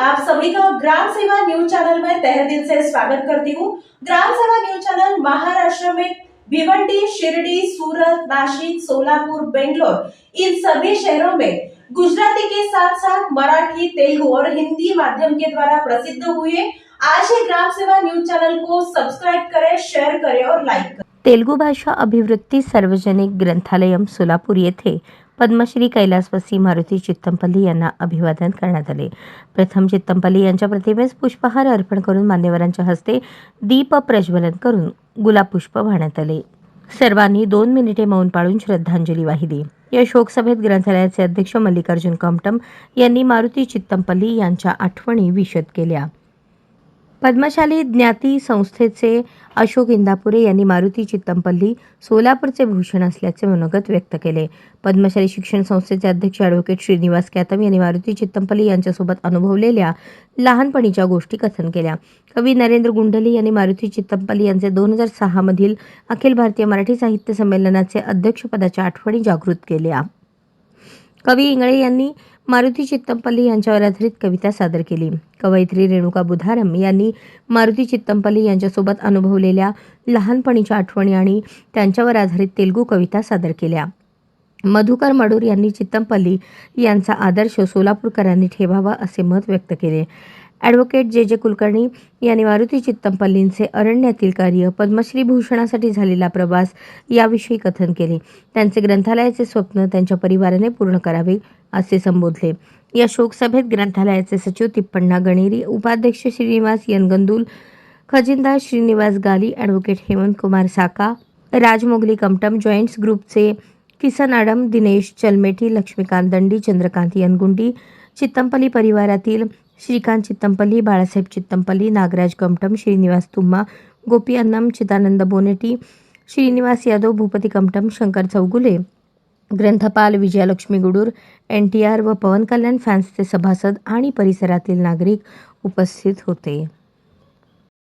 आप सभी का ग्राम सेवा न्यूज चैनल में तहे दिल से स्वागत करती हूँ। ग्राम सेवा न्यूज चैनल महाराष्ट्र में भिवंडी शिरडी सूरत नासिक सोलापुर बेंगलोर इन सभी शहरों में गुजराती के साथ साथ मराठी तेलुगु और हिंदी माध्यम के द्वारा प्रसिद्ध हुए आज ही ग्राम सेवा न्यूज चैनल को सब्सक्राइब करें शेयर करें और लाइक करें। तेलुगू भाषा अभिवृत्ती सार्वजनिक ग्रंथालयम सोलापूर येथे पद्मश्री कैलासवासी मारुती चित्तमपल्ली यांना अभिवादन करण्यात आले. प्रथम चित्तमपल्ली यांच्या प्रतिमेस पुष्पहार अर्पण करून मान्यवरांच्या हस्ते दीप प्रज्वलन करून गुलाब पुष्प वाहण्यात आले. सर्वांनी दोन मिनिटे मौन पाळून श्रद्धांजली वाहिली. या शोकसभेत ग्रंथालयाचे अध्यक्ष मल्लिकार्जुन कमटम यांनी मारुती चित्तमपल्ली यांच्या आठवणी विशद केल्या. पद्मशाली ज्ञाती संस्थेचे अशोक इंदापुरे यांनी मारुती चित्तमपल्ली सोलापूरचे भूषण असल्याचे मनोगत व्यक्त केले. पद्मशाली शिक्षण संस्थेचे अध्यक्ष ॲडव्होकेट श्रीनिवास कॅतम यांनी मारुती चित्तमपल्ली यांच्यासोबत अनुभवलेल्या लहानपणीच्या गोष्टी कथन केल्या. कवी नरेंद्र गुंडली यांनी मारुती चित्तमपल्ली यांचे दोन हजार सहामधील अखिल भारतीय मराठी साहित्य संमेलनाचे अध्यक्षपदाच्या आठवणी जागृत केल्या. कवी इंगळे यांनी मारुती चित्तमपल्ली यांच्यावर आधारित कविता सादर केली. कवयित्री रेणुका बुधारम यांनी मारुती चित्तमपल्ली यांच्यासोबत अनुभवलेल्या लहानपणीच्या आठवणी आणि त्यांच्यावर आधारित तेलुगू कविता सादर केल्या. मधुकर मडूर यांनी चित्तमपल्ली यांचा आदर्श सोलापूरकरांनी ठेवावा असे मत व्यक्त केले. ॲडव्होकेट जे जे कुलकर्णी यांनी मारुती चित्तमपल्लींचे अरण्यातील कार्य पद्मश्री भूषणासाठी झालेला प्रवास याविषयी कथन केले. त्यांचे ग्रंथालयाचे स्वप्न त्यांच्या परिवाराने पूर्ण करावे असे संबोधले. या शोकसभेत ग्रंथालयाचे सचिव तिप्पण्णा गणेरी उपाध्यक्ष श्रीनिवास यनगंदूल खजिनदार श्रीनिवास गाली ॲडव्होकेट हेमंत कुमार साका राजमोगली कमटम जॉईंट्स ग्रुपचे किसन आडम दिनेश चलमेठी लक्ष्मीकांत दंडी चंद्रकांत यनगुंडी चित्तंपल्ली परिवारातील Shrikant चित्तंपल्ली Balasaheb चित्तंपल्ली Nagraj Kamtam Shrinivas Tumma Gopi Annam Chidanand Boneti Srinivas Yadav Bhupathi Kamtam Shankar Chougule. ग्रंथपाल Vijayalakshmi Gudur N T R व पवन कल्याण फॅन्सचे सभासद आणि परिसरातील नागरिक उपस्थित होते.